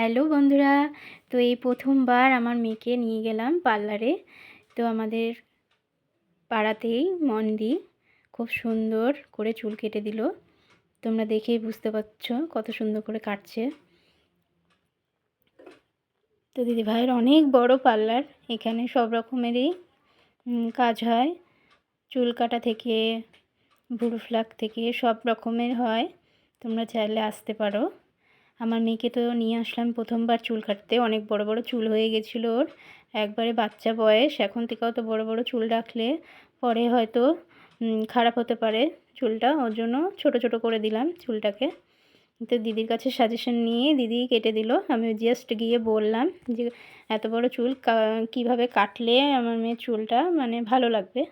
Hello বন্ধুরা, তো এই প্রথমবার আমার মেয়েকে নিয়ে গেলাম পার্লারে। তো আমাদের পাড়াতেই মন্দি, খুব সুন্দর করে চুল কেটে দিল। তোমরা দেখেই বুঝতে পারছ কত সুন্দর করে কাটছে। তো দিদি ভাইয়ের অনেক বড় পার্লার, এখানে সব রকমেরই কাজ হয়। চুল কাটা থেকে ভুরু ফ্লাক থেকে সব রকমের হয়। তোমরা চাইলে আসতে পারো। আমার মেয়েকে তো নিয়ে আসলাম প্রথমবার চুল কাটতে। অনেক বড় বড় চুল হয়ে গেছিল ওর। একবারে বাচ্চা বয়স, এখন থেকে অত বড় বড় চুল রাখলে পরে হয়তো খারাপ হতে পারে চুলটা। ওর জন্য ছোট ছোট করে দিলাম চুলটাকে। তো দিদির কাছে সাজেশন নিয়ে দিদি কেটে দিল। আমি জাস্ট গিয়ে বললাম যে, এত বড় চুল কীভাবে কাটলে আমার মেয়ের চুলটা মানে ভালো লাগবে?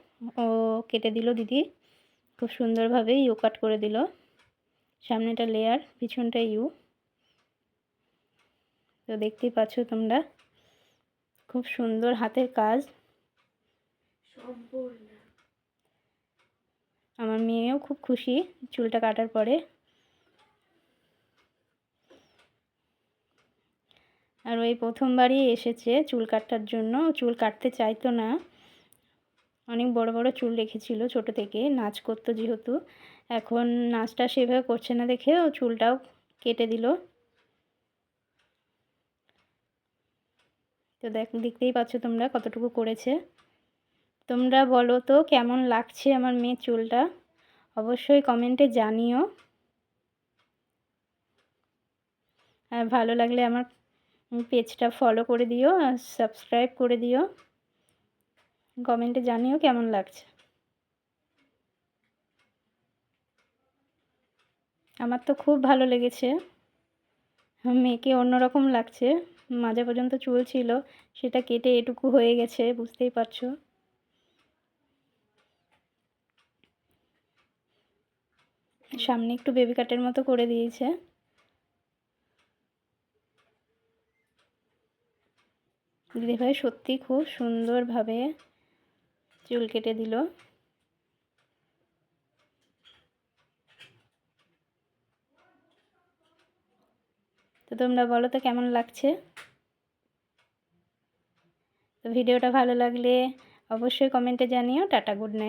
ও কেটে দিল দিদি। খুব সুন্দরভাবে ইউ কাট করে দিল। সামনেটা লেয়ার পিছনটা ইউ তো দেখতেই পাচ্ছ তোমরা। খুব সুন্দর হাতের কাজ। আমার মেয়েও খুব খুশি চুলটা কাটার পরে। আর ওই প্রথমবারই এসেছে চুল কাটার জন্য। চুল কাটতে চাইতো না। অনেক বড় বড় চুল রেখেছিল ছোট থেকে নাচ করতো যেহেতু। এখন নাচটা সেভাবে করছে না দেখে ও চুলটাও কেটে দিল। তো দেখ, দেখতেই পাচ্ছ তোমরা কতটুকু করেছে। তোমরা বলো তো, কেমন লাগছে আমার মেয়ের চুলটা? অবশ্যই কমেন্টে জানিও। আর ভালো লাগলে আমার পেজটা ফলো করে দিও আর সাবস্ক্রাইব করে দিও। কমেন্টে জানিও কেমন লাগছে। আমার তো খুব ভালো লেগেছে। মেয়েকে অন্যরকম লাগছে। মাঝে পর্যন্ত চুল ছিল, সেটা কেটে এটুকু হয়ে গেছে, বুঝতেই পারছ? সামনে একটু বেবি কাটের মতো করে দিয়েছে। দিদিভাই সত্যি খুব সুন্দরভাবে চুল কেটে দিল। তো তোমরা বলো তো কেমন লাগছে? তো ভিডিওটা ভালো লাগলে অবশ্যই কমেন্টে জানিও, টাটা গুড নাইট